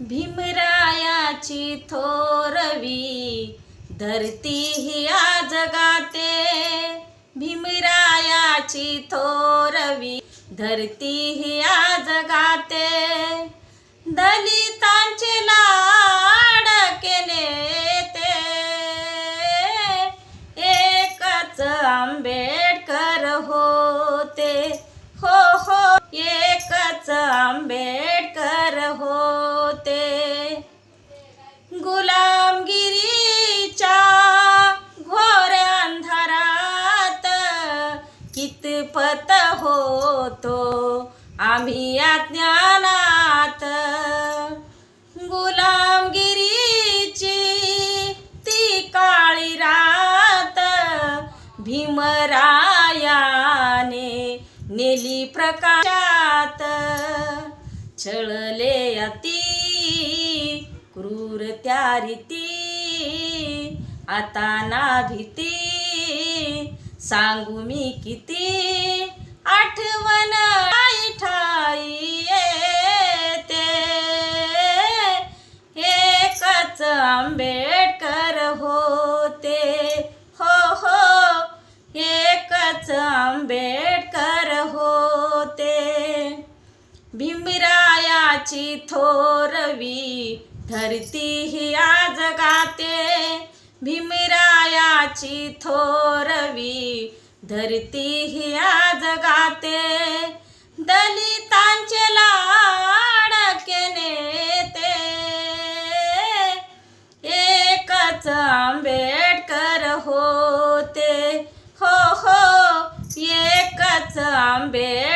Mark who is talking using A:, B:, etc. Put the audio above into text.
A: भीमरायाची थोरवी धरती ही आजगाते भीमरायाची थोरवी धरती ही आजगाते दली कितपत होतो. आम्ही या ज्ञानात गुलामगिरीची ती काळी रात. भीमरायाने नेली प्रकाशात. छळले अति क्रूर त्या रीती. आता ना भीती सांगू मी किती आठवण ठाई ठाई येते. एकच आंबेडकर होते. हो हो. एकच आंबेडकर होते. भीमरायाची थोरवी धरती ही आज गाते. भीमरा भीमरायाची थोरवी धरती ही जगाते दलितांचे लाड नेते. एकच आंबेडकर होते. हो हो एकच आंबेड